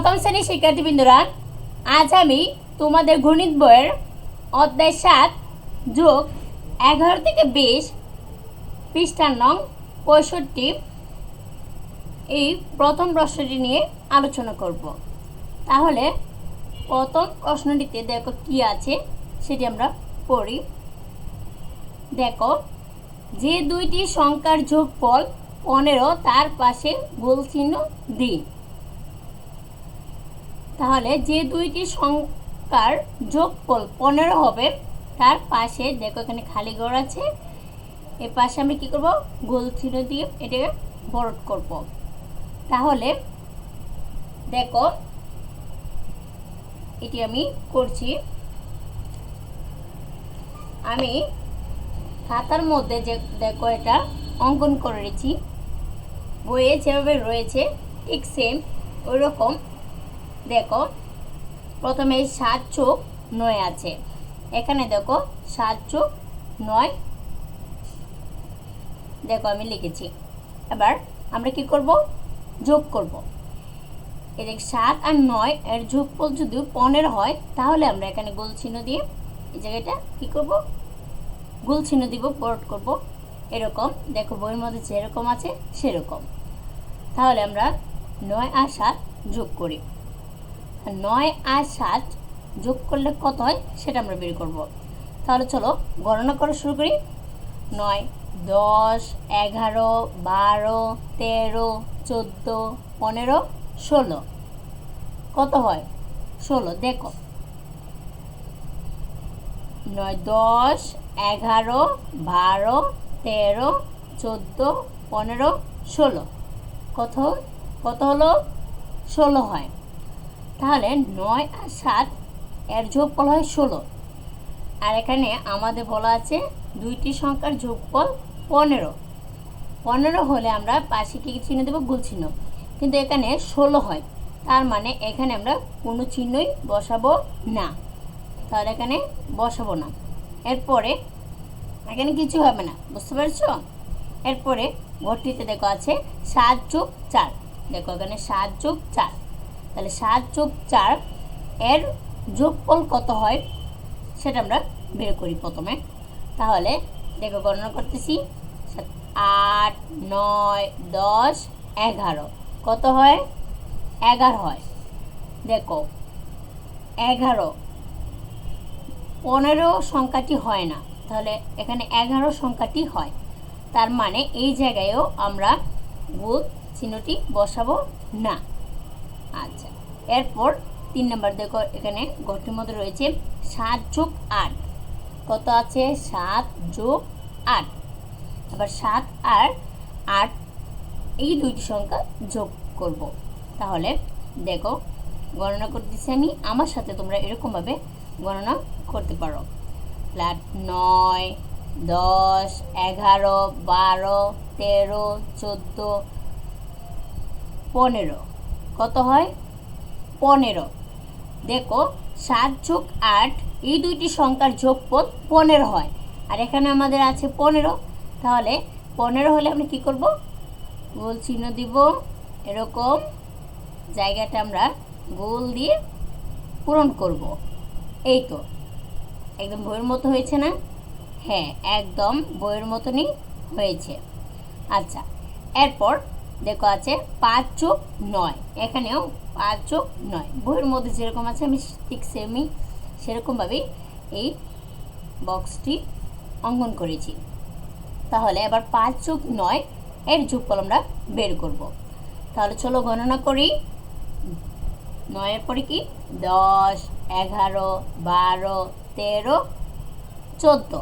প্রথম শ্রেণির শিক্ষার্থীবৃন্দরা, আজ আমি তোমাদের গণিত বইয়ের অধ্যায় সাত যোগ এগারো থেকে বিশ পৃষ্ঠার নং পঁয়ষট্টি এই প্রথম প্রশ্নটি নিয়ে আলোচনা করব। তাহলে প্রথম প্রশ্নটিতে দেখো কি আছে, সেটি আমরা পড়ি। দেখো, যে দুইটি সংখ্যার যোগফল পনেরো, তার পাশে গোল চিহ্ন দিই তাহলে যে দুইটি সংখ্যার যোগফল পনেরো হবে, তার পাশে দেখো এখানে খালি ঘর আছে এর পাশে আমি কি করব? গোল চিহ্ন দিয়ে এটাকে বড় করব। তাহলে দেখো, এটি আমি করছি। আমি খাতার মধ্যে যে দেখো এটা অঙ্কন করেছি বইয়ে যেভাবে রয়েছে, ঠিক সেম ওই রকম দেখো, প্রথমে সাত চোখ নয় আছে। এখানে দেখো, সাত চোখ নয়। দেখো, আমি লিখেছি। এবার আমরা কি করব? যোগ করব। এদিকে সাত আর নয়, এর যোগফল যদি পনেরো হয়, তাহলে আমরা এখানে গোল চিহ্ন দিয়ে এই জায়গাটা কি করব? গোল চিহ্ন দিব বড় করব। এরকম, দেখো, বইয়ের মধ্যে যেরকম আছে, সেরকম। তাহলে আমরা নয় আর সাত যোগ করি। নয় আর সাত যোগ করলে কত হয়? সেটা আমরা বের করব। তাহলে চলো গণনা করা শুরু করি। নয়, দশ, এগারো, বারো, তেরো, চোদ্দ, পনেরো, ষোলো। কত হয়? ষোলো, দেখো। নয়, দশ, এগারো, বারো, তেরো, চোদ্দ, পনেরো, ষোলো। কত? কত হলো? ষোলো হয়। তাহলে নয় আর সাত, এর যোগফল হয় ষোলো। আর এখানে আমাদের বলা আছে দুইটি সংখ্যার যোগফল পনেরো। পনেরো হলে আমরা পাশে কী চিহ্ন দেবো? গুল চিহ্ন। কিন্তু এখানে ষোলো হয়। তার মানে এখানে আমরা কোনো চিহ্নই বসাবো না। তাহলে এখানে বসাবো না। এরপরে এখানে কিছু হবে না। বুঝতে পারছ? এরপরে ঘরটিতে দেখো আছে সাত যোগ চার। দেখো এখানে সাত যোগ চার। তাহলে সাত যোগ চার, এর যোগফল কত হয়? সেটা আমরা বের করি প্রথমে। তাহলে দেখো গণনা করতেছি। আট, নয়, দশ, এগারো। কত হয়? এগারো হয়। দেখো, এগারো, পনেরো সংখ্যাটি হয় না। তাহলে এখানে এগারো সংখ্যাটি হয়। তার মানে এই জায়গায়ও আমরা গুণ চিহ্নটি বসাবো না। আচ্ছা। এরপর তিন নম্বর, দেখো এখানে ঘরটির মধ্যে রয়েছে সাত যোগ আট। কত আছে? সাত যোগ আট। আবার সাত আর আট, এই দুইটি সংখ্যা যোগ করব। তাহলে দেখো, গণনা করতেছি আমি, আমার সাথে তোমরা এরকমভাবে গণনা করতে পারো। ফ্ল্যাট নয়, দশ, এগারো, বারো, তেরো, চোদ্দ, পনেরো। কত হয়? পনেরো। দেখো, সাত যোগ আট, এই দুইটি সংখ্যার যোগফল পনেরো হয়। আর এখানে আমাদের আছে পনেরো। তাহলে পনেরো হলে আমরা কি করব? গোল চিহ্ন দিব। এরকম জায়গাটা আমরা গোল দিয়ে পূরণ করব। এই তো। একদম বইয়ের মতো হয়েছে না? হ্যাঁ একদম বইয়ের মতনই হয়েছে। আচ্ছা এরপর দেখো আছে পাঁচ যোগ নয়। এখানেও পাঁচ যোগ নয়। বইয়ের মধ্যে যেরকম আছে, আমি ঠিক সেমই সেরকমভাবেই এই বক্সটি অঙ্কন করেছি। তাহলে এবার পাঁচ যোগ নয়, এর যোগফল আমরা বের করব। তাহলে চলো গণনা করি। নয়ের পরে কি? দশ, এগারো, বারো, তেরো, চোদ্দ।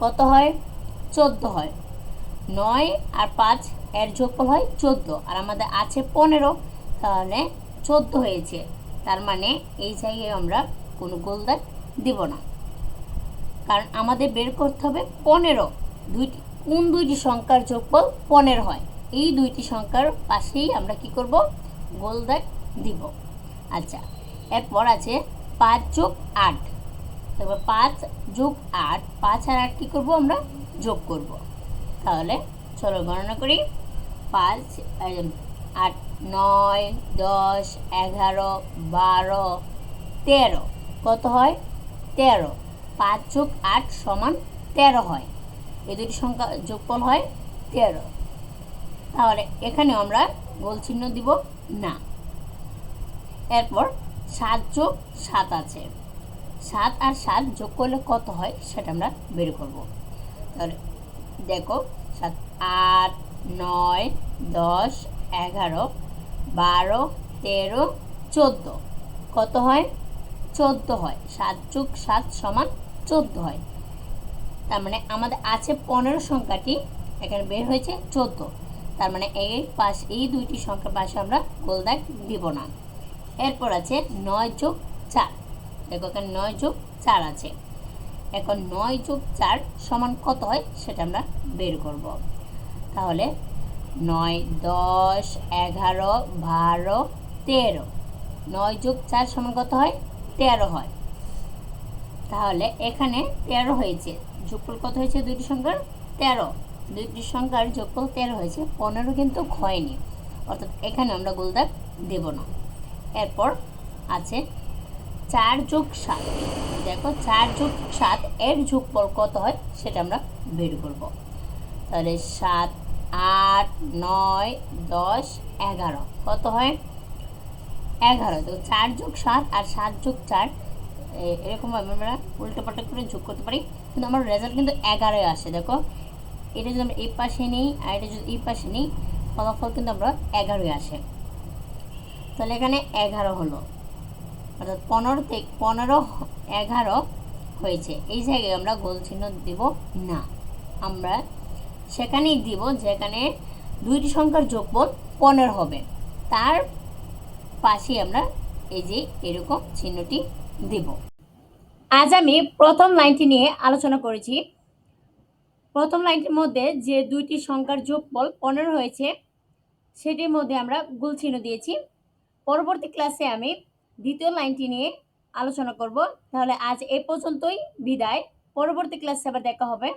কত হয়? চোদ্দ হয়। নয় আর পাঁচ এর যোগফল হয় চোদ্দ। আর আমাদের আছে পনেরো, তাহলে চোদ্দ হয়েছে। তার মানে এই জায়গায় আমরা কোনো গোলদার দিব না। কারণ আমাদের বের করতে হবে পনেরো। দুইটি, কোন দুইটি সংখ্যার যোগফল পনেরো হয়? এই দুইটি সংখ্যার পাশেই আমরা কি করব? গোলদার দিব। আচ্ছা এরপর আছে পাঁচ যোগ আট। এবার পাঁচ যোগ আট, পাঁচ আর আট কী করব আমরা? যোগ করব। তাহলে চলো গণনা করি। পাঁচ আট, নয়, দশ, এগারো, বারো, তেরো। কত হয়? তেরো। পাঁচ যোগ আট সমান তেরো হয়। এই দুটি সংখ্যা যোগফল হয় তেরো। তাহলে এখানে আমরা গোল চিহ্ন দিব না। এরপর সাত যোগ সাত আছে। সাত আর সাত যোগ করলে কত হয় সেটা আমরা বের করব। তাহলে দেখো, সাত, আট, নয়, দশ, এগারো, বারো, তেরো, চোদ্দ। কত হয়? চোদ্দ হয়। সাত যোগ সাত সমান চোদ্দ হয়। তার মানে আমাদের আছে পনেরো সংখ্যাটি, এখানে বের হয়েছে চোদ্দ। তার মানে এই পাশ, এই দুইটি সংখ্যার পাশে আমরা গোল দাগ দিব না। এরপর আছে নয় যোগ চার। দেখো এখানে নয় যোগ চার আছে। এখন নয় যোগ চার সমান কত হয় সেটা আমরা বের করব। তাহলে নয়, দশ, এগারো, বারো, তেরো। নয় যোগ চার সমান কত হয়? তেরো হয়। তাহলে এখানে তেরো হয়েছে। যোগফল কত হয়েছে দুইটি সংখ্যার? তেরো। দুইটি সংখ্যার যোগফল তেরো হয়েছে। পনেরো কিন্তু হয়নি। অর্থাৎ এখানে আমরা গোলদাগ দেব না। এরপর আছে চার যোগ সাত। দেখো, চার যোগ সাত, এর যোগফল কত হয় সেটা আমরা বের করব। তাহলে সাত, আট, নয়, দশ, এগারো। কত হয়? এগারো। তো চার যোগ সাত আর সাত যোগ চার এরকমভাবে আমরা উল্টো পাল্টা করে যোগ করতে পারি। কিন্তু আমার রেজাল্ট কিন্তু এগারোই আসে, দেখো। এটা যদি আমরা এই পাশে নিই আর এটা যদি এই পাশে নিই, ফলাফল কিন্তু আমরা এগারোই আসে। তাহলে এখানে এগারো হলো। অর্থাৎ পনেরো থেকে পনেরো এগারো হয়েছে। এই জায়গায় আমরা গোল চিহ্ন দিব না। আমরা সেখানেই দিব যেখানে দুইটি সংখ্যার যোগফল পনেরো হবে। তার পাশে আমরা এই যে এরকম চিহ্নটি দেব। আজ আমি প্রথম লাইনটি নিয়ে আলোচনা করেছি। প্রথম লাইনটির মধ্যে যে দুইটি সংখ্যার যোগফল পনেরো হয়েছে, সেটির মধ্যে আমরা গুল চিহ্ন দিয়েছি। পরবর্তী ক্লাসে আমি দ্বিতীয় লাইনটি নিয়ে আলোচনা করব। তাহলে আজ এ পর্যন্তই। বিদায়। পরবর্তী ক্লাসে আবার দেখা হবে।